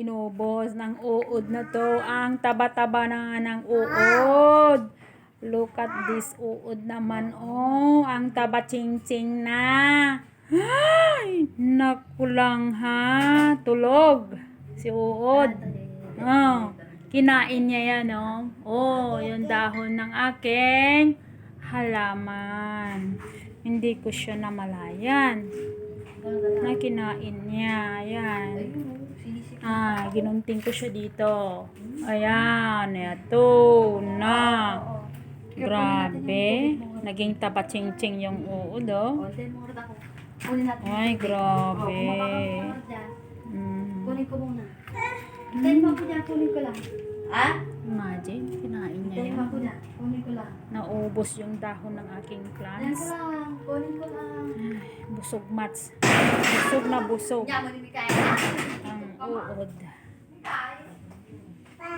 inubos ng uod na to. Ang taba-taba na nga ng uod. Look at this uod naman. Oh, ang taba ching-ching na. Ay, naku ha. Tulog. Si uod. Oh, kinain niya yan, oh. Oh, yung dahon ng aking halaman. Hindi ko siya namalayan. Na kinain niya. Ayan. Ginunting ko siya dito. Ayan, ito na. Grabe. Naging taba ching-ching yung uod, oh. Kunin. Ay, grabe. Mm. Kunin ko muna. Mo ako dyan, kunin ko lang. Ha? Imagine, kinain niya dyan, kunin ko lang. Naubos yung dahon ng aking plants. ko lang, kunin ko lang. Busog mats. Busog na busog. Ang uod.